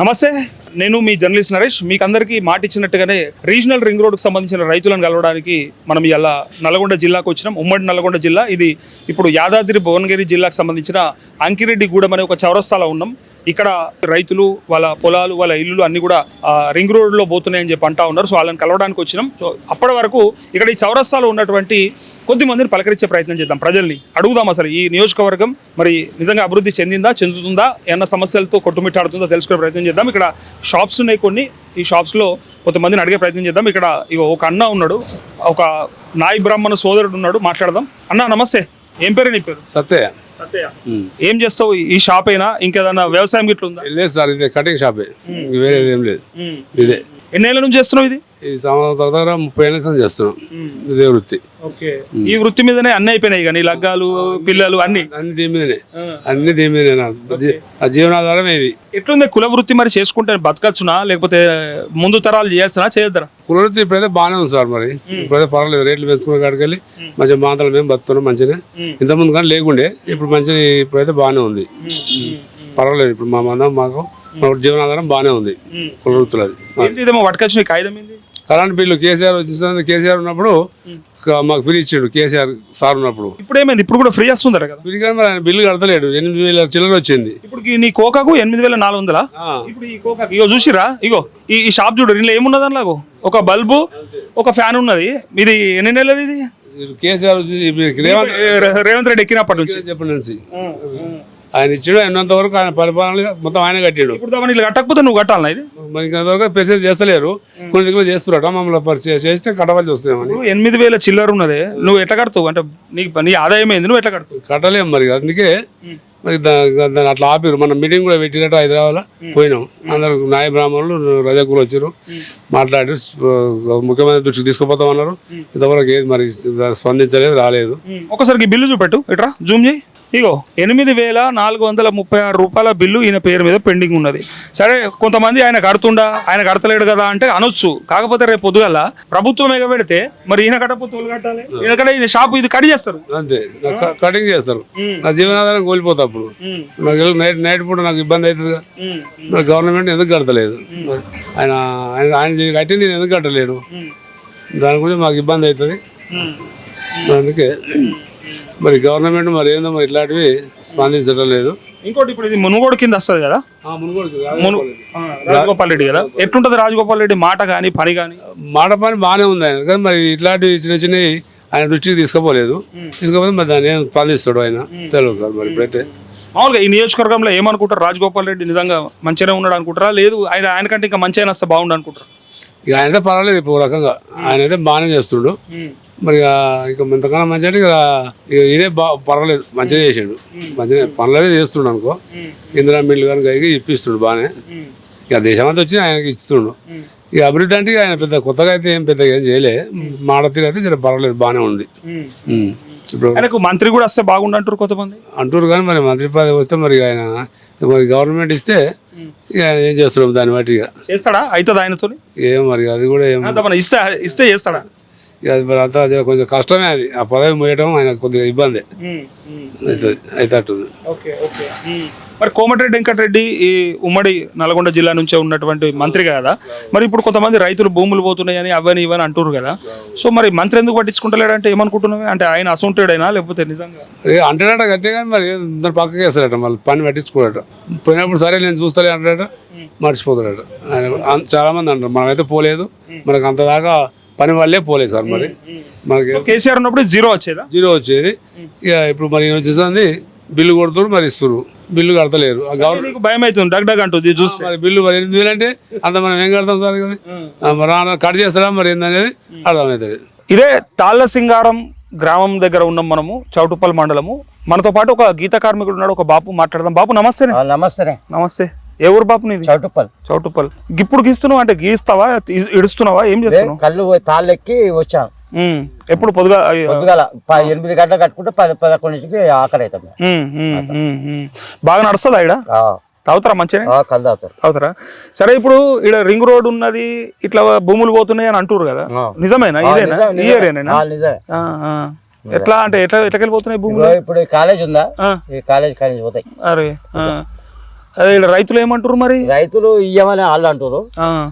నమస్తే నేను మీ జర్నలిస్ట్ నరేష్. మీకు అందరికీ మాట ఇచ్చినట్టుగానే రీజనల్ రింగ్ రోడ్కి సంబంధించిన రైతులను కలవడానికి మనం ఇలా నల్గొండ జిల్లాకు వచ్చినాం. ఉమ్మడి నల్గొండ జిల్లా. ఇది ఇప్పుడు యాదాద్రి భువనగిరి జిల్లాకు సంబంధించిన అంకిరెడ్డి గూడెం అనే ఒక చౌరస్తాలో ఉన్నాం. ఇక్కడ రైతులు వాళ్ళ పొలాలు వాళ్ళ ఇల్లులు అన్ని కూడా రింగ్ రోడ్లో పోతున్నాయని చెప్పి అంటా ఉన్నారు. సో వాళ్ళని కలవడానికి వచ్చినాం. సో అప్పటి వరకు ఇక్కడ ఈ చౌరస్తాలో ఉన్నటువంటి కొద్ది మందిని పలకరించే ప్రయత్నం చేద్దాం. ప్రజల్ని అడుగుదాం అసలు ఈ నియోజకవర్గం మరి నిజంగా అభివృద్ధి చెందిందా చెందుతుందా ఏమన్నా సమస్యలతో కొట్టుమిట్టాడుతుందా తెలుసుకునే ప్రయత్నం చేద్దాం. ఇక్కడ షాప్స్ ఉన్నాయి కొన్ని. ఈ షాప్స్లో కొంతమందిని అడిగే ప్రయత్నం చేద్దాం. ఇక్కడ ఒక అన్న ఉన్నాడు. ఒక నాయి బ్రాహ్మణ సోదరుడు ఉన్నాడు. మాట్లాడదాం. అన్న నమస్తే. ఏం పేరు నీ పేరు? సత్య. సత్యయ్య ఏం చేస్తావు? ఈ షాప్ అయినా ఇంకేదన్నా వ్యవసాయం గిట్ల ఉందా లేదు సార్ ఇది కటింగ్ షాపే. వేరే ఏం లేదు. ఇదే. ఎన్నేళ్ళ నుంచి చేస్తున్నావు ఇది? ఈ సంవత్సరం దగ్గర ముప్పై ఏళ్ళ నుంచి చేస్తున్నాం. ఇదే వృత్తి. ఈ వృత్తి మీదనే అన్ని అయిపోయినాయి కానీ లగ్గాలు పిల్లలు అన్ని? అన్ని దీని మీదనే. అన్ని దీని మీదనే నా జీవనాధారం ఇది ఎట్లుంది కుల వృత్తి మరి చేసుకుంటే బతకచ్చునా? లేకపోతే ముందు తరాలు చేస్తున్నా చేయొద్దరా కులవృత్తి ఇప్పుడైతే బాగానే ఉంది సార్ మరి. ఇప్పుడైతే పర్వాలేదు. రేట్లు పెంచుకునే కాడికి వెళ్ళి మంచిగా మాతలు మేము బతున్నాం మంచిగా. ఇంతకుముందు కానీ లేకుండే ఇప్పుడు మంచిగా ఇప్పుడైతే బాగానే ఉంది. పర్వాలేదు. ఇప్పుడు మా మందం మాకు మా జీవనాధారం బాగానే ఉంది కులవృత్తులు అది ఏంది ఇదేమో కాగితం ఏంది? కరెంట్ బిల్లు కేసీఆర్ వచ్చింది కేసీఆర్ ఉన్నప్పుడు మాకు ఫ్రీ ఇచ్చాడు కేసీఆర్ సార్ ఉన్నప్పుడు. ఇప్పుడు ఏమైంది ఇప్పుడు కూడా ఫ్రీ వస్తుందట కదా? ఫ్రీ కానీ ఆయన బిల్లు కడతలేడు ఎనిమిది వేల చిల్లర వచ్చింది. ఇప్పుడు నీ కోకాకు ఎనిమిది వేల నాలుగు వందలా? ఇప్పుడు ఈ కోకాకు ఇగో చూసిరా ఇగో ఈ షాప్ చూడు ఇందులో ఏమున్నది అందులో ఒక బల్బు ఒక ఫ్యాన్ ఉన్నది. ఇది ఎన్ని నెలది ఇది? కేసీఆర్ రేవంత్ రేవంత్ రెడ్డి ఎక్కినప్పటి నుంచి. చెప్పిన నుంచి ఆయన ఇచ్చాడు అయినంత వరకు ఆయన పరిపాలన మొత్తం ఆయన కట్టాడు. ఇప్పుడు వీళ్ళు కట్టకపోతే నువ్వు కట్టాలనా ఇది? మరి ఇంతవరకు పెర్చేజ్ చేస్తలేరు. కొన్ని దగ్గర చేస్తున్నారట మమ్మల్ని పరిచయం చేస్తే కట్టవలసి వస్తామని ఇప్పుడు ఎనిమిది వేల చిల్లర ఉన్నదే నువ్వు ఎట్లా కడతావు? అంటే నీకు నీ ఆదాయం ఏంది? నువ్వు ఎట్లా కడతావు? కట్టలేము మరి అందుకే మరి దాన్ని అట్లా ఆపిరు మనం మీటింగ్ కూడా పెట్టినట్టు హైదరాబాద్లో. పోయినాం. అందరు నాయ బ్రాహ్మణులు రజకులు వచ్చారు మాట్లాడి ముఖ్యమంత్రి దృష్టికి తీసుకుపోతామన్నారు ఇంతవరకు ఏది మరి స్పందించలేదు రాలేదు. ఒకసారి బిల్లు చూపెట్టు ఇట్రా జూమ్ చేయి. ఇగో ఎనిమిది వేల నాలుగు వందల ముప్పై ఆరు రూపాయల బిల్లు ఈయన పేరు మీద పెండింగ్ ఉన్నది. సరే కొంతమంది ఆయన కడుతుండా? ఆయన కడతలేడు కదా అంటే అనొచ్చు. కాకపోతే రేపు పొద్దుగల ప్రభుత్వం ఎగబెడితే మరి ఈయన కట్టకపోతే వాళ్ళు కట్టాలి కట్ట ఈయన షాప్ ఇది కడి చేస్తారు. అంతే. కటింగ్ చేస్తారు. నా జీవనాధారం కోల్పోతా అప్పుడు. నాకు నైట్ నైట్ పూట నాకు ఇబ్బంది అవుతుంది గవర్నమెంట్ ఎందుకు కడతలేదు? ఆయన ఆయన ఆయన కట్టింది నేను ఎందుకు కట్టలేడు దాని గురించి మాకు ఇబ్బంది అవుతుంది. అందుకే మరి గవర్నమెంట్ మరి ఏందో మరి ఇట్లాంటివి స్పందించడం లేదు. ఇంకోటి ఇప్పుడు ఇది మునుగోడు కింద వస్తుంది కదా? మును రాజగోపాల్ రెడ్డి కదా? ఎట్లుంటది రాజగోపాల్ రెడ్డి? మాట కానీ పని కానీ మాట పని బాగానే ఉంది ఆయన. కానీ మరి ఇట్లాంటి చిన్న చిన్నవి ఆయన దృష్టికి తీసుకుపోలేదు. తీసుకుపోతే మరి దాన్ని ఏం స్పందిస్తాడు ఆయన? తెలియదు సార్ మరి ఇప్పుడైతే. మామూలుగా ఈ నియోజకవర్గంలో ఏమనుకుంటారు? రాజగోపాల్ రెడ్డి నిజంగా మంచిగానే ఉన్నాడు అనుకుంటారా? లేదు ఆయన ఆయన కంటే ఇంకా మంచిగా వస్తే బాగుండు అనుకుంటారు? ఇక ఆయన అయితే పర్వాలేదు ఇప్పుడు రకంగా. ఆయన అయితే బాగానే చేస్తుండు. మరి ఇక ఇంతకన్నా మంచిగా ఇక ఇక ఈయనే బా పర్వాలేదు మంచిగా చేసాడు. మంచిగా పనులదే చేస్తుండు అనుకో. ఇందిరా మిల్లు కనుక ఇక ఇప్పిస్తుండు బాగానే. ఇక దేశం అంతా వచ్చి ఆయనకి ఇస్తుండు ఇక అభివృద్ధి అంటే ఆయన పెద్ద కొత్తగా అయితే ఏం పెద్దగా ఏం చేయలే. మాట తీరు అయితే జర పర్వాలేదు బాగానే ఉంది. ఆయనకు మంత్రి కూడా వస్తే బాగుండు అంటారు కొంతమంది. అంటారు కానీ మరి మంత్రి పదవి వస్తే మరి ఆయన మరి గవర్నమెంట్ ఇస్తే ఇక ఏం చేస్తున్నాం దాన్ని బట్టి ఇక. చేస్తాడా? అవుతుంది ఆయనతో ఏం మరి అది కూడా ఏం ఇస్తే ఇస్తే చేస్తాడా? ఇక అది మరి అంతా అది కొంచెం కష్టమే అది. ఆ పదవి మోయడం ఆయన కొద్దిగా ఇబ్బంది. అవుతుంది అవుతుంది ఓకే ఓకే. మరి కోమటిరెడ్డి వెంకటరెడ్డి ఈ ఉమ్మడి నల్గొండ జిల్లా నుంచే ఉన్నటువంటి మంత్రి కదా. మరి ఇప్పుడు కొంతమంది రైతులు భూములు పోతున్నాయని అవని ఇవని అంటారు కదా. సో మరి మంత్రి ఎందుకు పట్టించుకుంటలేడంటే ఏమనుకుంటున్నావు? అంటే ఆయన అసొంటాడైనా లేకపోతే నిజంగా? అంటాడట గట్టే కానీ మరి ఇద్దరు పక్కకి వేస్తాడట మళ్ళీ పని పట్టించుకోడట. పోయినప్పుడు సరే నేను చూస్తలే అంటాడట మర్చిపోతాడట. ఆయన అన్- చాలా మంది అంటారు మనమైతే పోలేదు మనకు అంత దాకా పని వాళ్ళే పోలేదు సార్ మరి. మనకి కేసీఆర్ ఉన్నప్పుడు జీరో వచ్చేదా? జీరో వచ్చేది. ఇక ఇప్పుడు మరి వచ్చేసింది బిల్లు కొడుతున్నారు మరి ఇస్తారు బిల్లు కడతలేరు. నీకు భయం అవుతుంది డగ్ డగ్ అంటుంది ఇది చూస్తే. మరి బిల్లు మరి ఎనిమిది వేలు అంటే అంత మనం ఏం కడతాం సార్ కదా ఆయన కట్ చేస్తారా మరి ఏందనేది అర్థమవుతుంది ఇదే తాళ్ళ సింగారం గ్రామం దగ్గర ఉన్నాం మనము చౌటుప్పల్ మండలము. మనతో పాటు ఒక గీత కార్మికుడు ఉన్నాడు ఒక బాపు మాట్లాడదాం. బాపు నమస్తే నమస్తే నమస్తే. ఏ ఊరు బాపు నీది? చౌటుప్పల్. చౌటుప్పల్. ఇప్పుడు గీస్తున్నావు అంటే గీస్తావా ఇడుస్తున్నావా ఏం చేస్తున్నావు? కళ్ళు తాళ్ళెక్కి వచ్చాం ఉమ్, ఎప్పుడు పొద్దుగా. పొద్దుగాల ఎనిమిది గంటలు కట్టుకుంటే పది పదకొండు నుంచి ఆఖరి అవుతాం. బాగా నడుస్తుందా ఇక్కడ తాగుతారా మంచిగా కళ్ళు తాగుతారు. తాగుతారా? సరే ఇప్పుడు ఇక్కడ రింగ్ రోడ్ ఉన్నది ఇట్లా భూములు పోతున్నాయి అని అంటారు కదా. నిజమేనా? ఇదేనా? ఈ. ఏరియానేనా. ఎట్లా అంటే ఎట్లా ఎట్లకెళ్ళిపోతున్నాయి భూములు? ఇప్పుడు కాలేజ్ ఉందా. ఈ కాలేజ్ కాలేజ్ పోతాయి. అరే రైతులు ఏమంటారు మరి? రైతులు ఇయ్యమని వాళ్ళు అంటారు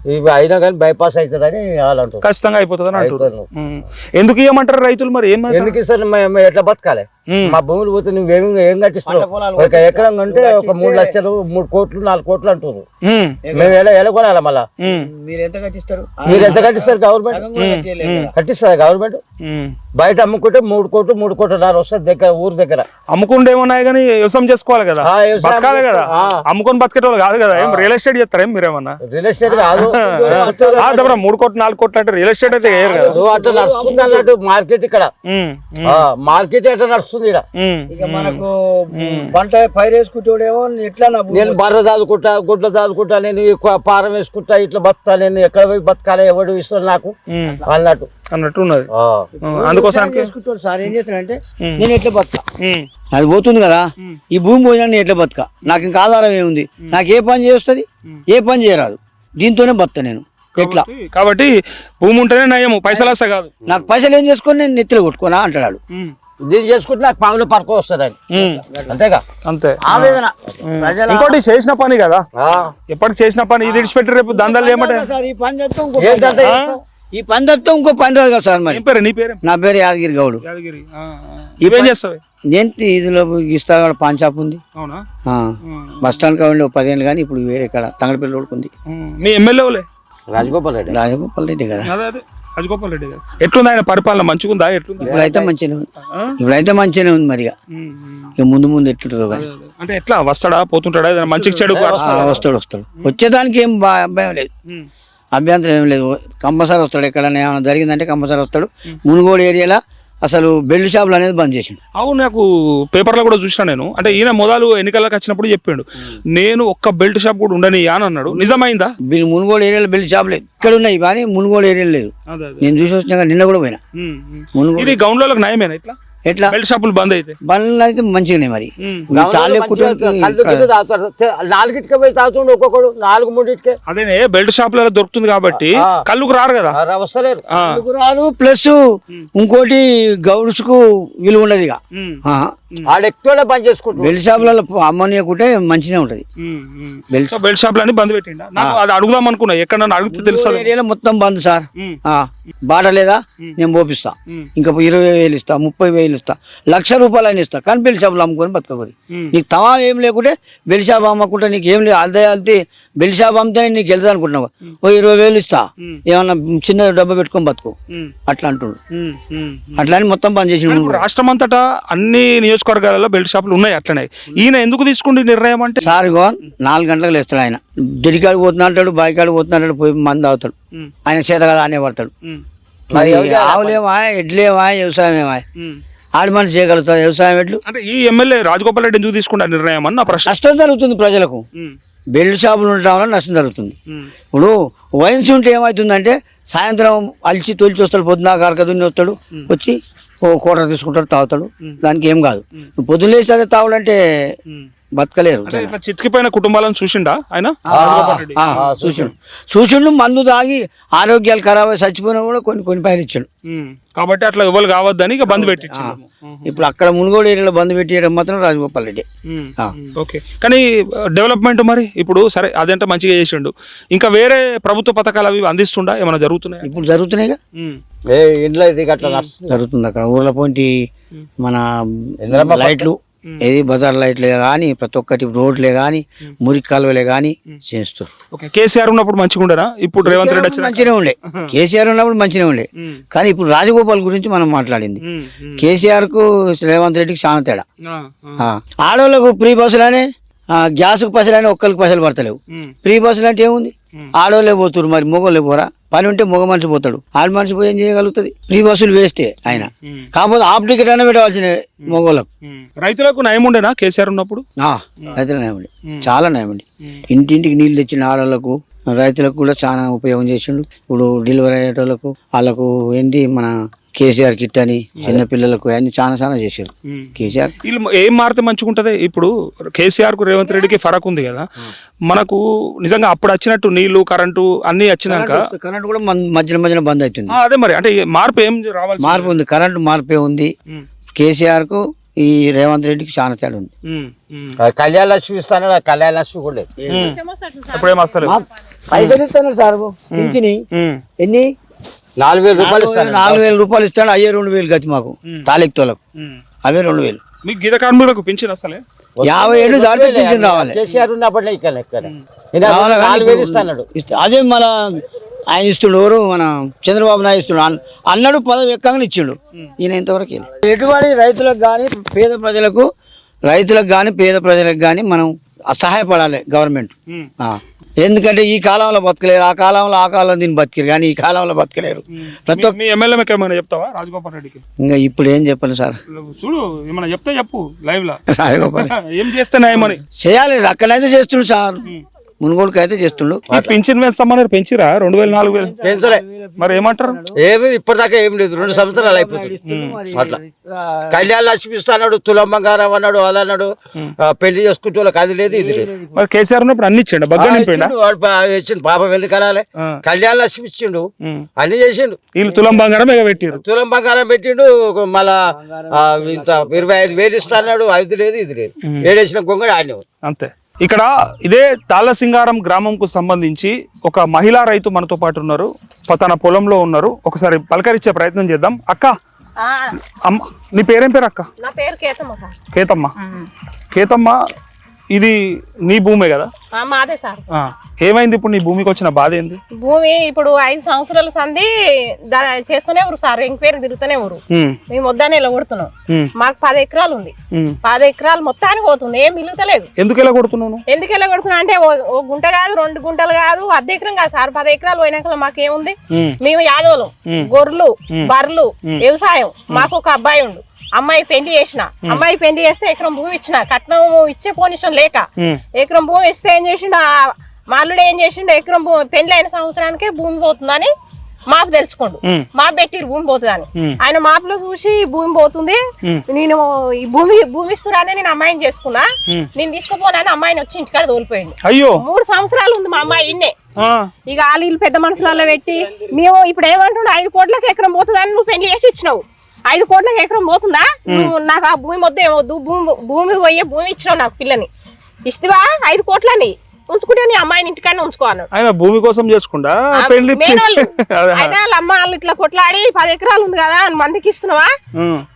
ఇవి అయినా కానీ బైపాస్ అవుతుందని వాళ్ళు అంటారు ఖచ్చితంగా అయిపోతుందని అంటారు అవుతాను. ఉమ్. ఎందుకు ఇవ్వమంటారు రైతులు మరి? ఏం ఎందుకు ఇస్తారు? మేము ఎట్లా బతకాలి. మా భూములు పోతే నువ్వేం ఏం కట్టిస్తావు ఒక ఎకరం అంటే ఒక మూడు లక్షలు మూడు కోట్లు నాలుగు కోట్లు అంటారు మేము. ఎలా ఎలా కొనాలి మళ్ళా? మీరు ఎంత కట్టిస్తారు? మీరు ఎంత కట్టిస్తారు గవర్నమెంట్ కట్టిస్తుంది గవర్నమెంట్. బయట అమ్ముకుంటే మూడు కోట్లు మూడు కోట్లు నాలుగు వస్తుంది దగ్గర ఊరు దగ్గర. అమ్ముకుంటే ఏమన్నాయి కానీ వ్యవసాయం చేసుకోవాలి కదా. బతకాలి కదా. ఆ. అమ్ముకొని బతికేటోళ్ళు కాదు కదా. ఏం రియల్ ఎస్టేట్ చేస్తారా ఏం మీరేమన్నా రియల్ ఎస్టేట్ కాదు. మూడు కోట్లు నాలుగు కోట్లు అంటే రియల్ ఎస్టేట్ అయితే అట్లా నడుస్తుంది అన్నట్టు మార్కెట్ ఇక్కడ మార్కెట్ ఎట్లా నడుస్తుంది. ఇక్కడ ఉమ్, ఇక మనకు పంట పైరు వేసుకుంటాడేమో ఎట్లా? నేను బర్ర చదువుకుంటా గుడ్ల చదువుకుంటా నేను క- పారం వేసుకుంటా ఇట్లా బతుకుతా నేను ఎక్కడ పోయి బతకాలి ఎవడు ఇస్తాడు నాకు? అన్నట్టు. అన్నట్టు ఉన్నది. వేసుకుంటాడు సార్ ఏం చేస్తాడంటే. నేను ఎట్లా బతుకా? అది పోతుంది కదా? ఈ భూమి పోయినా నేను ఎట్లా బతుకా? నాకు ఇంకా ఆధారం ఏముంది? నాకు ఏ పని చేస్తుంది? ఏ పని చేయరాదు. దీంతోనే బతుకా నేను. ఎట్లా? కాబట్టి భూమి ఉంటేనే నయము పైసలు వస్తా కాదు. నాకు పైసలు ఏం చేసుకొని నేను నెత్తిలో కొట్టుకోనా అంటాడు దీన్ని చేసుకుంటే నాకు పరకు వస్తుందని. ఉమ్, అంతేగా? అంతే. ఆవేదన. ఇంకోటి చేసిన పని కదా. ఎప్పటికి చేసిన పని? ఇది విడిచిపెట్టి రేపు దందాలు సార్ ఈ పని. ఈ తప్పితే ఇంకో పని రాదు కదా సార్ మరి? ఏం పేరు? నీ పేరు? నా పేరు యాదగిరి గౌడు. యాదగిరి. ఆ, ఆ. ఇవేం చేస్తావు? నేను ఇదిలో ఇస్తా పాన్ షాప్ ఉంది? అవునా? ఆ. ఉమ్, బస్ స్టాండ్ కావండి పదిహేను కానీ ఇప్పుడు వేరే ఇక్కడ తంగడపల్లి ఉంది. మీ ఎమ్మెల్యేలే రాజగోపాల్ రెడ్డి. రాజగోపాల్ రెడ్డి కదా. అదే అదే. రాజగోపాల్ రెడ్డి గారు. ఎట్లుంది ఆయన పరిపాలన? మంచిగుందా? ఎట్లుందా? ఇప్పుడైతే మంచిగానే ఉంది? ఇప్పుడైతే మంచిగానే ఉంది మరి ఇక. ముందు ముందు ఎట్లుంటుందో కానీ. అంటే ఎట్లా? వస్తాడా? పోతుంటాడా? ఏదైనా మంచికి చెడు వస్తాడు వస్తాడు వచ్చేదానికి ఏం బా- అభ్యంతరం లేదు. అభ్యంతరం ఏం లేదు. కంపల్సరీ వస్తాడు ఎక్కడైనా ఏమైనా జరిగిందంటే కంపల్సరీ వస్తాడు. మునుగోడు ఏరియాలో అసలు బెల్ట్ షాపులు అనేది బంద్ చేసిండు. అవును నాకు పేపర్లో కూడా చూసిన నేను. అంటే ఈయన మొదలు ఎన్నికలకు వచ్చినప్పుడు చెప్పిండు. నేను ఒక్క బెల్ట్ షాప్ కూడా ఉండని అని అన్నాడు. నిజమైందా? వీళ్ళు మునుగోడు ఏరియాలో బెల్ట్ షాప్ లేదు ఇక్కడ ఉన్నాయి కానీ మునుగోడు ఏరియాలో లేదు నేను చూసి వచ్చినాక నిన్న కూడా పోయినా. మునుగోడు ఇది గౌండ్లకు నయమేనా ఇట్లా? ఎట్లా? బెల్ట్ షాపులు బంద్ అయితే. బండ్లు అయితే మంచిగానే మరి. చాలే నాలుగిటికే పోయి తాగుతుండు ఒక్కొక్కడు. నాలుగు మూడింటికే అదేనే బెల్ట్ షాపులలో దొరుకుతుంది కాబట్టి. కళ్ళుకు రారు కదా. వస్తలేరు. రారు ప్లస్ ఇంకోటి గౌడ్స్కు విలువ ఉండదు ఇక. ఆడెక్కువనే పని చేసుకుంటారు. బెల్ట్ షాపులలో అమ్మనియకుంటే మంచిగా ఉంటది. సో బెల్ట్ షాపులు బంద్ పెట్టిండా? నాకు అది అడుగుదాం అనుకున్నా ఎక్కడ అడిగితే ఏరియాలో మొత్తం బంద్ సార్. బాట లేదా? నేను పోపిస్తా. ఇంకా ఇరవై వేలు ఇస్తా ముప్పై వేలు ఇస్తా లక్ష రూపాయలు అయినా ఇస్తా. కానీ బెల్ట్ షాపులు అమ్ముకొని బతకబోరి. నీకు తమా ఏం లేకుంటే బెల్ట్ షాప్ అమ్మకుంటే నీకు ఏం లేదు. అల్దే అల్తే బెల్ట్ షాప్ అమ్మితే నీకు వెళ్తా అనుకుంటున్నావు. ఓ ఇరవై వేలు ఇస్తా. ఏమన్నా చిన్న డబ్బా పెట్టుకొని బతుకు. అట్లా అంటుండు. అట్లా అని మొత్తం బంద్ చేసి రాష్ట్రం అంతటా అన్ని నియోజకవర్గాలలో బెల్ట్ షాపులు ఉన్నాయి అట్లనే. ఈయన ఎందుకు తీసుకుంటే నిర్ణయం అంటే? సార్ నాలుగు గంటలకు లేస్తాడు ఆయన. దొరికాడు పోతున్నా అంటాడు బాయికాడు పోతున్నా అంటాడు పోయి మంది అవుతాడు ఆయన చేత కదా అనే పడతాడు. మరి ఆవులేమా? ఎడ్లేమా? వ్యవసాయం ఏమా? ఉమ్. ఆడి మనిషి చేయగలుగుతారు వ్యవసాయం ఎట్లు? అంటే ఈ ఎమ్మెల్యే రాజగోపాల్ రెడ్డి ఎందుకు తీసుకుంటారు నిర్ణయం అని నా ప్రశ్న. నష్టం జరుగుతుంది ప్రజలకు. బెల్ట్ షాపులు ఉండటం వల్ల నష్టం జరుగుతుంది. ఇప్పుడు వైన్స్ ఉంటే ఏమవుతుందంటే సాయంత్రం అలిచి తొలిచి వస్తాడు పొద్దున కరకదుని వస్తాడు వచ్చి ఓ కోట తీసుకుంటాడు తాగుతాడు. దానికి ఏం కాదు. పొద్దున్న లేచి అదే తాగుడంటే. బతకలేరు అంటే ఇట్లా చితికిపోయిన కుటుంబాలను చూసిండా ఆయన? చూసిండు. చూసిండు మందు తాగి ఆరోగ్యాలు ఖరాబ్ అయి చచ్చిపోయినా కూడా కొన్ని కొన్ని పైలు ఇచ్చాడు. కాబట్టి అట్లా ఎవరు కావద్దని ఇక బంద్ పెట్టి ఇప్పుడు అక్కడ మునుగోడు ఏరియాలో బంద్ పెట్టేయడం మాత్రం రాజగోపాల్ రెడ్డి. ఆ. ఓకే. కానీ డెవలప్మెంట్ మరి ఇప్పుడు సరే అదంటే మంచిగా చేసిండు. ఇంకా వేరే ప్రభుత్వ పథకాలు అవి అందిస్తుండా? ఏమైనా జరుగుతున్నాయి? ఇప్పుడు జరుగుతున్నాయిగా? ఏ ఇంట్లో నడుస్తుంది. జరుగుతుంది అక్కడ. ఊర్ల పోంటి మన ఇందిరమ్మ లైట్లు. ఏది బజార్ లైట్లే కానీ ప్రతి ఒక్కటి రోడ్లే కానీ మురికి కాలువలే కానీ చేస్తారు. ఓకే కేసీఆర్ ఉన్నప్పుడు మంచిగా ఉండరా ఇప్పుడు రేవంత్ రెడ్డి మంచిగా ఉండే. కేసీఆర్ ఉన్నప్పుడు మంచిగా ఉండే. కానీ ఇప్పుడు రాజగోపాల్ గురించి మనం మాట్లాడింది. కేసీఆర్కు రేవంత్ రెడ్డికి చాలా తేడా. ఆడవాళ్ళకు ఫ్రీ బస్సులనే గ్యాస్కు పైసలు ఒక్కరికి పైసలు పడతలేవు. ఫ్రీ బస్సులు అంటే ఏముంది? ఆడవాళ్ళే పోతున్నారు మరి మొగోళ్ళే పోరా? పని ఉంటే మగ మనిషి పోతాడు. ఆడ మనిషి పోయి ఏం చేయగలుగుతుంది? ఫ్రీ బస్సులు వేస్తే ఆయన. కాకపోతే హాఫ్ టికెట్ అయినా పెట్టవలసిన మొగోళ్ళకు. రైతులకు నయం ఉండేనా కేసీఆర్ ఉన్నప్పుడు? రైతుల నయమండి చాలా నయమండి ఇంటింటికి నీళ్ళు తెచ్చిన ఆడవాళ్ళకు రైతులకు కూడా చాలా ఉపయోగం చేసిండు. ఇప్పుడు డెలివరీ అయ్యేటోళ్ళకు వాళ్ళకు ఏంటి మన కేసీఆర్ కిట్ అని చిన్న పిల్లలకు అన్ని చాలా చాలా చేశారు. కేసీఆర్. వీళ్ళు ఏం మారితే మంచిగా ఉంటది? ఇప్పుడు కేసీఆర్కు రేవంత్ రెడ్డికి ఫరక్ ఉంది కదా. మనకు నిజంగా అప్పుడు వచ్చినట్టు నీళ్ళు కరెంటు అన్ని వచ్చినాక కరెంట్ కూడా మన మధ్యన మధ్యన బంద్ అవుతుంది అదే మరి. అంటే మార్పు ఏం రావాలి మార్పు ఉంది. కరెంట్ మార్పే ఉంది. కేసీఆర్కు ఈ రేవంత్ రెడ్డికి చాలా తేడా ఉంది. కళ్యాణ లక్ష్మి ఇస్తాను కళ్యాణ లక్ష్మి కూడా లేదు. పైసలు ఇస్తాను సార్. పింఛని ఎన్ని? నాలుగు వేల రూపాయలు ఇస్తాను నాలుగు వేల రూపాయలు ఇస్తాడు అయ్యే రెండు వేలు గతి మాకు. తాలెక్తోలకు. అవే రెండు వేలు. మీకు గీత కార్మికులకు పింఛన్ వస్తలే? యాభై ఏళ్ళు దాటితే పింఛన్ రావాలి. కేసీఆర్ ఉన్నప్పటిలో ఇక్కడ ఇక్కడ ఇస్తాడు. ఇస్తా- అదే మన ఆయన ఇస్తుండు ఎవరు? మన చంద్రబాబు నాయుడు ఇస్తుండు. అన్- అన్నాడు పదవి ఎక్కగానే ఇచ్చిండు. ఈయన ఇంతవరకు. ఎటువంటి రైతులకు కానీ పేద ప్రజలకు రైతులకు కానీ పేద ప్రజలకు కానీ మనం సహాయపడాలి గవర్నమెంట్. ఎందుకంటే ఈ కాలంలో బతకలేరు ఆ కాలంలో ఆ కాలంలో దీన్ని బతికారు కానీ ఈ కాలంలో బతకలేరు. ప్రతి ఒక్క మీ ఏమైనా చెప్తావా? రాజగోపాల్ రెడ్డికి? ఇంకా ఇప్పుడు ఏం చెప్పాలి సార్? చూడు ఏమైనా చెప్తే చెప్పు లైవ్ లా రాజగోపాల్ ఏం చేస్తున్నాయేమని? చేయాలి అక్కడైతే చేస్తుండు సార్. మునుగోడుకు అయితే చేస్తుండు. ఈ పింఛన్ వేస్తామన్నారు పెంచిరా? రెండు వేలు నాలుగు వేలు. పెన్సలే మరి ఏమంటారు? ఏమి ఇప్పటిదాకా ఏం లేదు. రెండు సంవత్సరాలు అయిపోతుంది. అట్లా. కళ్యాణ లక్ష్మి ఇస్తాడు తులం బంగారం అన్నాడు అలా అన్నాడు. పెళ్ళి చేసుకుంటే వాళ్ళకి అది లేదు ఇది లేదు. మరి కేసీఆర్ ఉన్నప్పుడు అన్ని ఇచ్చిండు బగ్గ నింపిండా? ఇచ్చిండు, పాపం ఎందుకు అనాలి ఆ. కళ్యాణ లక్ష్మి ఇచ్చిండు. అన్ని చేసిండు. వీళ్ళు తులం బంగారం ఎగ పెట్టిరు. తులం బంగారం పెట్టిండు ఒక మళ్ళా ఇంత ఇరవై ఐదు వేలు ఇస్తా అన్నాడు అది లేదు ఇది లేదు. ఏడేసిన గొంగడి ఆడిన అంతే. ఇక్కడ ఇదే తాళ్ళసింగారం గ్రామంకు సంబంధించి ఒక మహిళా రైతు మనతో పాటు ఉన్నారు. తన పొలంలో ఉన్నారు. ఒకసారి పలకరించే ప్రయత్నం చేద్దాం. అక్క! అమ్మ నీ పేరేం పేరు అక్క? నా పేరు కేతమ్మ కేతమ్మ. కేతమ్మ ఇది నీ భూమే కదా? ఆ, మాదే సార్. ఆ. ఏమైంది ఇప్పుడు నీ భూమికి వచ్చిన బాధ ఏంది? భూమి ఇప్పుడు ఐదు సంవత్సరాల సంది దా- చేస్తూనే ఊరు సార్ ఎంక్వైరీ తిరుగుతూనే ఊరు ఉమ్, మేము వద్దానే ఇలా కొడుతున్నాం. ఉమ్, మాకు పది ఎకరాలు ఉంది. ఉమ్. పది ఎకరాలు మొత్తానికి పోతుంది ఏం మిలుగుతలేదు ఎందుకు ఇలా కొడుతున్నావు ఎందుకు ఇలా కొడుతున్నా అంటే ఓ- ఓ గుంట కాదు రెండు గుంటలు కాదు అర్ధ ఎకరం కాదు సార్. పది ఎకరాలు పోయినాక మాకేముంది? ఉమ్, మేము యాదవులం గొర్రెలు బర్రెలు వ్యవసాయం. మాకు ఒక అబ్బాయి ఉండు. అమ్మాయి పెళ్ళి చేసిన. అమ్మాయి పెళ్ళి చేస్తే ఎకరం భూమి ఇచ్చిన. కట్నం ఇచ్చే పోనిష్టం లేక. ఎకరం భూమి ఇస్తే ఏం చేసిండు? ఆ మాల్లుడు ఏం చేసిండు? ఎకరం భూమి పెళ్ళి అయిన సంవత్సరానికే భూమి పోతుందని మాపు తెలుసుకోండు. మాపు పెట్టిరు భూమి పోతుందని. ఆయన మాపులో చూసి భూమి పోతుంది. నేను ఈ భూమి భూమి ఇస్తున్నానే నేను అమ్మాయిని చేసుకున్నా. నేను తీసుకుపోనని అమ్మాయిని వచ్చి ఇంటికాడ తోలిపోయింది అయ్యో. మూడు సంవత్సరాలు ఉంది మా అమ్మాయి ఇన్నే. ఇక వాళ్ళు వీళ్ళు పెద్ద మనుషులలో పెట్టి మేము ఇప్పుడు ఏమంటుండే? ఐదు కోట్లకి ఎకరం పోతుందని నువ్వు పెళ్ళి చేసి ఇచ్చినావు. ఐదు కోట్లకి ఎకరం పోతుందా? నువ్వు నాకు ఆ భూమి వద్ద ఏమొద్దు భూమి భూమి పోయే భూమి ఇచ్చినావు నాకు పిల్లని. ఇస్తావా? ఐదు కోట్లని. ఉంచుకుంటే నీ అమ్మాయిని ఇంటికాడనే ఉంచుకో అన్నాడు ఆయన భూమి కోసం చేసుకుండా పెళ్ళి. అయితే వాళ్ళ అమ్మ వాళ్ళు ఇట్లా కొట్లాడి పది ఎకరాలు ఉంది కదా మందికి ఇస్తున్నావా?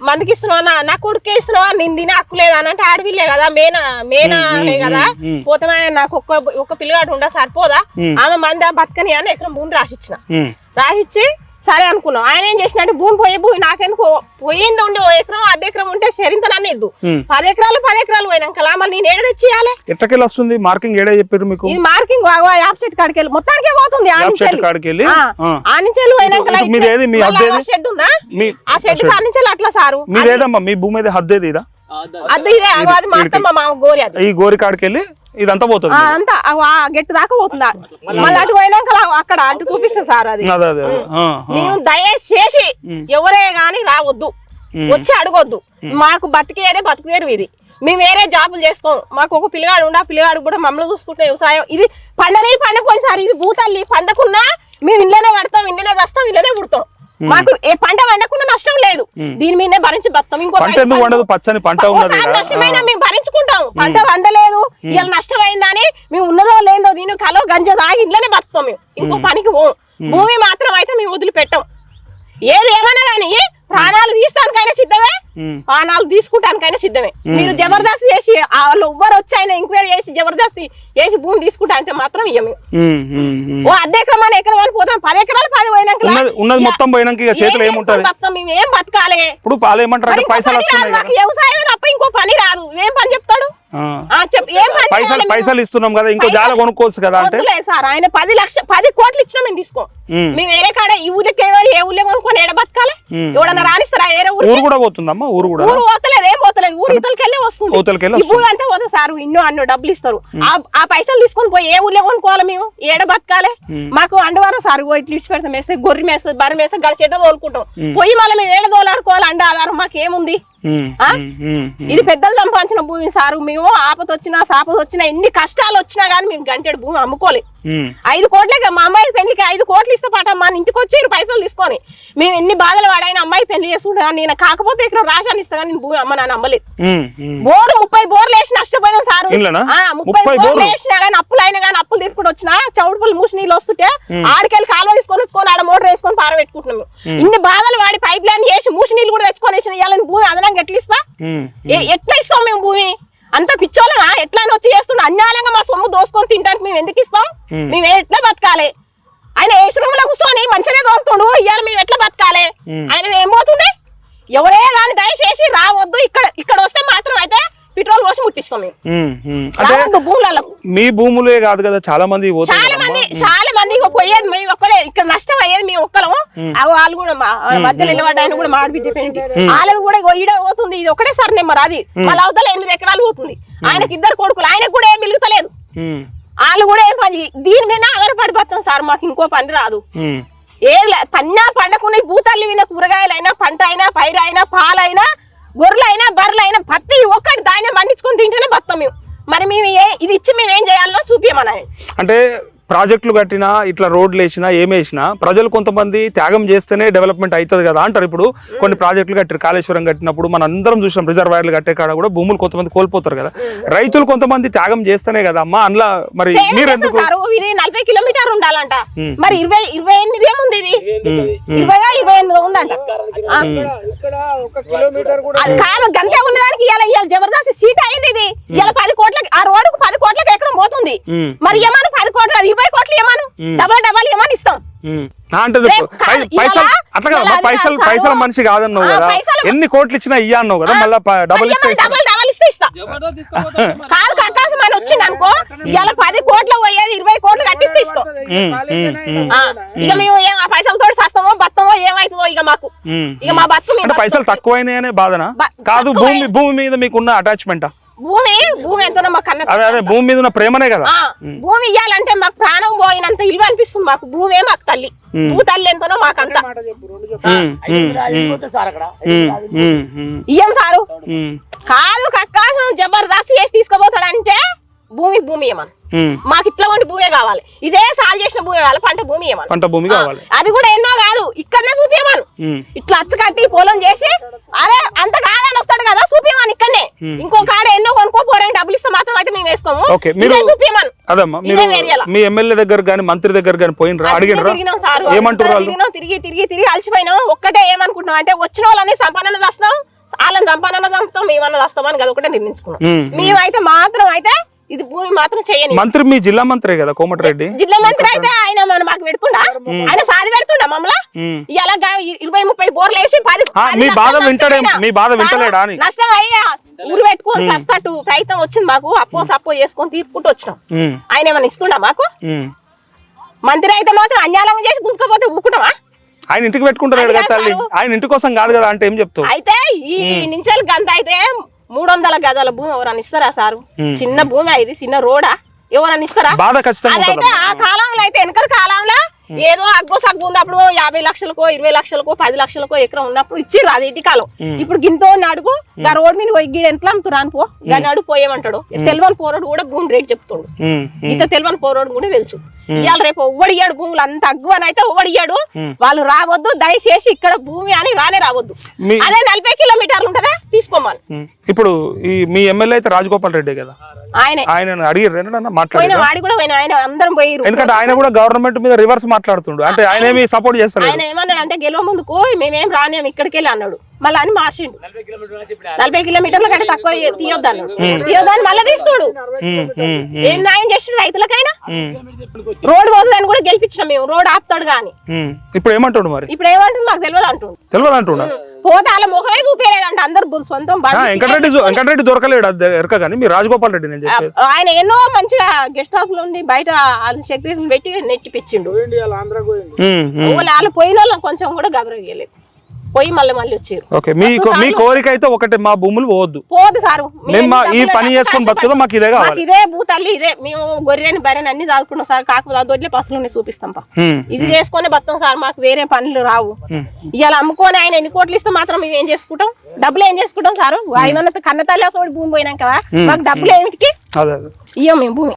మందికి ఇస్తున్నావా? నా కొడుకే ఇస్తున్నావా? నేను తినే హక్కు లేదా అని అంటే ఆడవిల్లే కదా మేనా మేనాలే కదా. పోతే నాకు ఒక్క ఒక్క పిల్లగాడు ఉండా సరిపోదా? ఆమె మంది బతకని అని ఎకరం భూమి రాసిచ్చిన. రాసిచ్చి సరే అనుకున్నాం. ఆయన ఏం చేసినట్టు భూమి పోయే భూమి నాకెందుకు? పోయింది ఉండి ఓ ఎకరం అర్ధ ఎకరం ఉంటే సరింతనని ఇద్దు. పది ఎకరాలు పది ఎకరాలు పోయినాక మళ్ళీ నేను ఏడ తెచ్చియాలి ఎట్టకెళ్ళి వస్తుంది? మార్కింగ్ ఏడే చెప్పారు మీకు? ఇది మార్కింగ్ యాప్ సెట్ కాడికి వెళ్ళి. మొత్తానికే పోతుంది ఆ యాప్ నుంచి చెట్టు వెళ్ళి. కాడికి వెళ్ళి? ఆ, ఆ. ఆ నుంచి వెళ్ళి పోయినాక షెడ్ ఉందా? మీ- ఆ షెడ్ వెళ్ళి అట్లా సారు. మీదేదమ్మా? మీ భూమి మీద హద్దేది ఇదా? అది ఇదే అది మా అత్తమ్మ మా గోరి అది. ఈ గోరి కాడికి వెళ్ళి ఇదంతా పోతుంది. అంతా గెట్టు దాకా పోతుందా. మళ్ళీ అటు పోయినాక అక్కడ అటు చూపిస్తా సార్ అది. మేము దయచేసి ఎవరే గాని రావద్దు. వచ్చి అడగొద్దు. మాకు బతికేదే బతికేరు ఇది. మేము వేరే జాబులు చేసుకోం. మాకు ఒక పిల్లగాడు ఉండి ఆ పిల్లగాడు కూడా మమ్మల్ని చూసుకుంటున్న వ్యవసాయం. ఇది పండని పండకొని సార్ ఇది భూతల్లి. పండకున్నా మేము ఇళ్ళనే పడతాం ఇళ్ళనే వస్తాం ఇళ్ళనే పుడతాం. మాకు ఏ పంట దీని మీదనే భరించి బతాం ఇంకో పంట ఎందుకు వండదు? పచ్చని పంట ఉన్నది. నష్టమైనా మేము భరించుకుంటాం. పంట వండలేదు. ఇలా నష్టమైందని మేము ఉన్నదో లేదో దీని కలో గంజ తాగి ఇంట్లోనే బతుకుతాం మేము. ఇంకో పనికి భూమి మాత్రం అయితే మేము వదిలిపెట్టాం. ఏది ఏమన్నా కానీ ప్రాణాలు తీస్తానికైనా సిద్ధమే. ప్రాణాలు తీసుకుంటానికైనా సిద్ధమే. మీరు జబర్దస్త్ చేసి వాళ్ళు ఎవ్వరు వచ్చి ఆయన ఎంక్వైరీ చేసి జబర్దస్త్ చేసి భూమి తీసుకుంటానికి మాత్రం ఇయ్యము. ఓ అర్ధ ఎకరం ఎకరం పోతాం. పది ఎకరాలు పది పోయినాక ఉన్నది మొత్తం పోయినాక ఇక చేతిలో ఏముంటది? బతాం మేము ఏం బతకాలి? ఇప్పుడు పాలు ఏమంటారు వ్యవసాయమే తప్ప ఇంకో పని రాదు. ఏం పని పని పైసలు? పైసలు ఇస్తున్నాం కదా ఇంకో జాల కొనుక్కోవచ్చు కదా అంటే? సార్. ఆయన పది లక్ష పది కోట్లు ఇచ్చినా మేము తీసుకో. మేము. వేరే కాడ ఈ ఊరికి ఎవరు ఏ ఊళ్ళో కొనుక్కొని ఏడ బతకాలి. ఎవడన్నా రాణిస్తారా వేరే ఊరు ఊరు కూడా పోతుందమ్మా ఊరు కూడా. ఊరు పోతలేదు ఏం పోతలేదు. ఊరు ఇతలకెళ్ళే వస్తుంది. ఊతలకెళ్ళి ఈ భూమి అంతా పోతుంది సార్ ఇన్నో అన్నో డబ్బులు ఇస్తారు. ఆ- ఆ పైసలు తీసుకొని పోయి ఏ ఊళ్ళో కొనుక్కోవాలి మేము? ఏడ బతకాలి? మాకు అండవారం సార్ ఇట్లా ఇచ్చి పెడతాం. వేస్తే గొర్రె మేస్తుంది బర్రె మేస్తే గడిచేట తోలుకుంటాం. పోయి మళ్ళీ మేము ఏడ తోలాడుకోవాలి? అండ ఆధారం మాకు ఇది పెద్దలు సంపాదించిన భూమి సారు. మేము ఆపత వచ్చినా సాపత వచ్చినా ఎన్ని కష్టాలు వచ్చినా గానీ మేము గంటెడు భూమి అమ్ముకోలే. ఉమ్, ఐదు కోట్లకి మా అమ్మాయి పెళ్ళికి ఐదు కోట్లు ఇస్తే పాట మా ఇంటికి వచ్చి పైసలు తీసుకొని మేము ఎన్ని బాధలు వాడైనా అమ్మాయి పెళ్ళి చేసుకుంటా నేను కాకపోతే ఇక్కడ రాశాను ఇస్తా కానీ నేను భూమి అమ్మ నాన్న ఉమ్. బోరు ముప్పై బోర్లు వేసి నష్టపోయినాం సార్? ముప్పై బోర్లు? వేసినా కానీ అప్పులు అయినా కానీ అప్పులు తీర్పుడు వచ్చినా చౌడుపల్లి మూసి నీళ్ళు వస్తుంటే ఆడికెళ్ళి కాలువ తీసుకొని వచ్చుకొని ఆడ మోటార్ వేసుకొని పారబెట్టుకుంటున్నాం మేము. ఇన్ని బాధలు వాడి పైప్ లైన్ చేసి మూసి నీళ్ళు కూడా తెచ్చుకొని వేసిన ఇవ్వాలని భూమి అదనంగా ఎట్లా ఇస్తా ఎట్లా ఇస్తాం మేము భూమి అంత పిచ్చోళ్ళనా ఎట్లా వచ్చి చేస్తున్నా అన్యాయంగా మా సొమ్ము దోసుకొని తింటానికి మేము ఎందుకు ఇస్తాం? మేము ఎట్లా బతకాలి? ఆయన ఏసు రూమ్లో కూర్చొని మంచిగా దోస్తుండు ఇవాళ మేము ఎట్లా బతకాలి? ఆయన ఏమవుతుంది ఎవరే గాని దయచేసి రావద్దు. ఇక్కడ ఇక్కడ వస్తే మాత్రం మీ భూములే కాదు కదా చాలా మంది చాలా. మంది చాలా మంది పోయేది మేము ఒక్కడే. ఇక్కడ నష్టం అయ్యేది మేము ఒక్కలం. అగో వాళ్ళు కూడా మధ్యలో నిలబడ్డ ఆయన కూడా మాడి బిడ్డ పెయింటి వాళ్ళది కూడా ఈడ పోతుంది. ఇది ఒకటే సార్ నెంబర్ అది. మళ్ళీ అవతల ఎనిమిది ఎకరాలు పోతుంది. ఆయనకి ఇద్దరు కొడుకులు. ఆయనకు కూడా ఏం మిలుగుతలేదు వాళ్ళు కూడా ఏం పని దీని మీద ఆధారపడిపోతాం సార్. మాకు ఇంకో పని రాదు. ఏ పన్నా పండకున్న భూతాలు విన కూరగాయలైనా పంట అయినా పైరు అయినా పాలైనా గొర్రెలైనా బర్రెలైనా ప్రతి ఒక్కటి దాన్ని పండించుకొని తింటేనే బతాం మేము. మరి మేము ఏ ఇది ఇచ్చి మేము ఏం చేయాలో చూపించమని అంటే ప్రాజెక్టులు కట్టినా ఇట్లా రోడ్లు వేసినా ఏం వేసినా ప్రజలు కొంతమంది త్యాగం చేస్తేనే డెవలప్మెంట్ అవుతుంది కదా అంటారు ఇప్పుడు. కొన్ని ప్రాజెక్టులు కట్టారు కాళేశ్వరం కట్టినప్పుడు మన అందరం చూసినాం రిజర్వాయర్లు కట్టే కాడ కూడా భూములు కొంతమంది కోల్పోతారు కదా. రైతులు కొంతమంది త్యాగం చేస్తేనే కదా అమ్మా అందులో మరి మీరు ఎందుకు సార్? ఇది నలభై కిలోమీటర్ ఉండాలంట. మరి ఇరవై ఇరవై ఎనిమిది ఏముంది ఇది? ఇరవై ఇరవై ఎనిమిది ఉందంట. కాదు గంతే ఉన్నదానికి ఇవాళ ఇవాళ జబర్దస్త్ సీట్ అయింది ఇది. ఇవాళ పది కోట్లకి ఆ రోడ్డుకు పది కోట్లకి ఎకరం పోతుంది. మరి ఏమను పది కోట్ల ఇరవై కోట్లు ఏమను? డబల్ డబల్ ఏమని ఇస్తాం. పైసలు అట్లా కదా మనిషి కాదన్నావు కదా. పైసలు- ఎన్ని కోట్లు ఇచ్చినా ఇయ్య అన్నావు కదా మళ్ళీ డబల్ ఇస్తే ఏమని ఇస్తా. డబల్ డబల్ ఇస్తే ఇస్తా. కాదు కక్కాల్సి మన వచ్చింది అనుకో ఇవాళ పది కోట్ల పోయేది ఇరవై కోట్లు కట్టిస్తే ఇస్తాం. ఇక మేము. ఆ పైసలతో సస్తామో బత్తమో ఏమైతుందో ఇక మాకు. ఇక మా అంటే పైసలు. తక్కువైనాయనే బాధనా? కాదు. భూమి భూమి మీద మీకున్న అటాచ్మెంటా భూమి భూమి ఎంతనో మాకు అదే అదే భూమి మీద ఉన్న ప్రేమనే కదా? భూమి ఇయ్యాలంటే మాకు ప్రాణం పోయినంత ఇల్లు అనిపిస్తుంది మాకు. భూమే మాకు తల్లి. భూ తల్లి ఎంతనో మాకు అంత ఇయ్యం సారు. కాదు కక్కాసం జబర్దస్త్ చేసి తీసుకుపోతాడంటే భూమి భూమి ఏమన్. మాకు ఇట్లా వంటి భూమే కావాలి. ఇదే సాల్ చేసిన భూమి కావాలి పంట భూమి ఏమన్ పంట భూమి కావాలి. అది కూడా ఎన్నో కాదు. ఇక్కడనే చూపించమను ఇట్లా అచ్చ కట్టి పొలం చేసి అరే అంత కాదని వస్తాడు కదా చూపించమని ఇక్కడనే. ఇంకో కాడ ఎన్నో కొనుక్కోపోరని డబ్బులు ఇస్తే మాత్రం అయితే మేము వేసుకోము చూపించమను అదమ్మా. మీ ఎమ్మెల్యే దగ్గర కానీ మంత్రి దగ్గర కానీ పోయినరా అన్నీ అడిగినరా ఏమంటారు తిరిగి తిరిగి తిరిగి అలసిపోయినాం. ఒక్కటే ఏమనుకుంటున్నాం అంటే వచ్చిన వాళ్ళని సంపాదన చేస్తాం వాళ్ళని సంపాదన చంపుతాం మేమన్నా చేస్తామని అది ఒకటే నిర్ణయించుకున్నాం. మేమైతే మాత్రం అయితే ఇది భూమి మాత్రం చేయని. మంత్రి మీ జిల్లా మంత్రే కదా కోమటిరెడ్డి జిల్లా మంత్రి అయితే ఆయన మన మాకు పెడుతుండా? ఆయన సాది పెడుతుండా మమ్మల్ని. ఇలా ఇరవై ముప్పై బోర్లు వేసి పది మీ బాధ వింటాడేం-. మీ బాధ వింటలేడా అని? నష్టం అయ్యా ఊరు పెట్టుకొని సస్తట్టు ప్రయత్నం వచ్చింది మాకు. అప్పో సప్పో చేసుకొని తీసుకుంటూ వచ్చినాం. ఆయన ఏమైనా ఇస్తుండా మాకు. మంత్రి అయితే మాత్రం అన్యాలంగా చేసి గుంజుకోపోతే ఊకుంటామా ఆయన ఇంటికి పెట్టుకుంటారు కదా కాదు తల్లి. ఆయన ఇంటి కోసం కాదు కదా అంటే ఏం చెప్తావు? అయితే ఈ నుంచి గంత అయితే మూడు వందల గజాల భూమి ఎవరన్నా ఇస్తారా సారు? చిన్న భూమి ఇది చిన్న రోడా? ఎవరన్నా ఇస్తారా? బాధ ఖచ్చితంగా అదైతే. ఆ కాలంలో అయితే వెనకల కాలంలో ఏదో అగ్గో సగ్గు ఉన్నప్పుడు యాభై లక్షలకో ఇరవై లక్షలకో పది లక్షలకో ఎకరం ఉన్నప్పుడు ఇచ్చిర్రు అది ఇంటి కాలం. ఇప్పుడు గింతో అడుగు గా రోడ్ మీద పోయి గీడ ఎంత అమ్ముతురాను పో అడుగు పోయేమంటాడు. తెలివని పోరాడు కూడా భూమి రేట్ చెప్తుండు. ఇంత తెలివని పోరాడు కూడా తెలుసు. ఇవాళ రేపు ఒవ్వడియాడు భూములు అంత అగ్గు అని అయితే ఒవ్వడియాడు వాళ్ళు రావద్దు దయచేసి ఇక్కడ భూమి అని రానే రావద్దు. అదే నలభై కిలోమీటర్లు ఉంటదా? తీసుకోమని. ఇప్పుడు ఈ మీ ఎమ్మెల్యే అయితే రాజగోపాల్ రెడ్డి కదా? ఆయనే. ఆయన పోయిన మాట్లాడారు వాడి కూడా ఆయన అందరం పోయిరు ఎందుకంటే ఆయన కూడా గవర్నమెంట్ మీద రివర్స్ మాట్లాడుతుండు. అంటే ఆయన ఏమి సపోర్ట్ చేస్తారు ఆయన ఏమన్నాడు అంటే గెలవ ముందుకు మేమేం రానేం ఇక్కడికి వెళ్ళి అన్నాడు. మళ్ళీ అని మార్చిండు. నలభై కిలోమీటర్ల కంటే తక్కువ తీయొద్దు అన్నాడు తీయొద్దని మళ్ళీ తీస్తుడు ఉమ్, ఏం న్యాయం చేసిండు రైతులకైనా? రోడ్డు పోతుందని కూడా గెలిపించినాం మేము. రోడ్ ఆపుతాడు గాని ఉమ్. ఇప్పుడు ఏమంటాడు మరి? ఇప్పుడు ఏమంటుంది మాకు తెలియదు అంటుండు. తెలియదు అంటున్నా పోతే వాళ్ళ ముఖమే చూపేలేదంట అందరు సొంతం వెంకటరెడ్డి వెంకటరెడ్డి దొరకలేడు అది ఎరక కానీ. మీ రాజగోపాల్ రెడ్డి ఆయన ఎన్నో మంచిగా గెస్ట్ హౌస్లో ఉండి బయట సెక్రటరీని పెట్టి నెట్టిపించిండు. వాళ్ళు పోయిన వాళ్ళని కొంచెం కూడా గబరయ్యలేదు పోయి మళ్ళీ మళ్ళీ వచ్చారు. ఓకే మీ మీ కోరిక అయితే ఒకటే మా భూములు పోవద్దు. పోదు సారు. మేము ఈ పని చేసుకొని బతుకుదాం మాకు ఇదే కావాలి. ఇదే భూతల్లి ఇదే. మేము గొర్రెని బర్రెని అన్ని దాదుకున్నాం సార్. కాకపోతే దొడ్లే పసులు చూపిస్తాం పా. ఇది చేసుకొని బతాం సార్. మాకు వేరే పనులు రావు. ఇవాళ అమ్ముకొని ఆయన ఎన్ని కోట్లు ఇస్తే మాత్రం మేము ఏం చేసుకుంటాం? డబ్బులు ఏం చేసుకుంటాం సారు? ఆయన కన్న తల్లి అసలు భూమి పోయినాక మాకు డబ్బులు ఏమిటికి? ఇయ్యం మేము భూమి.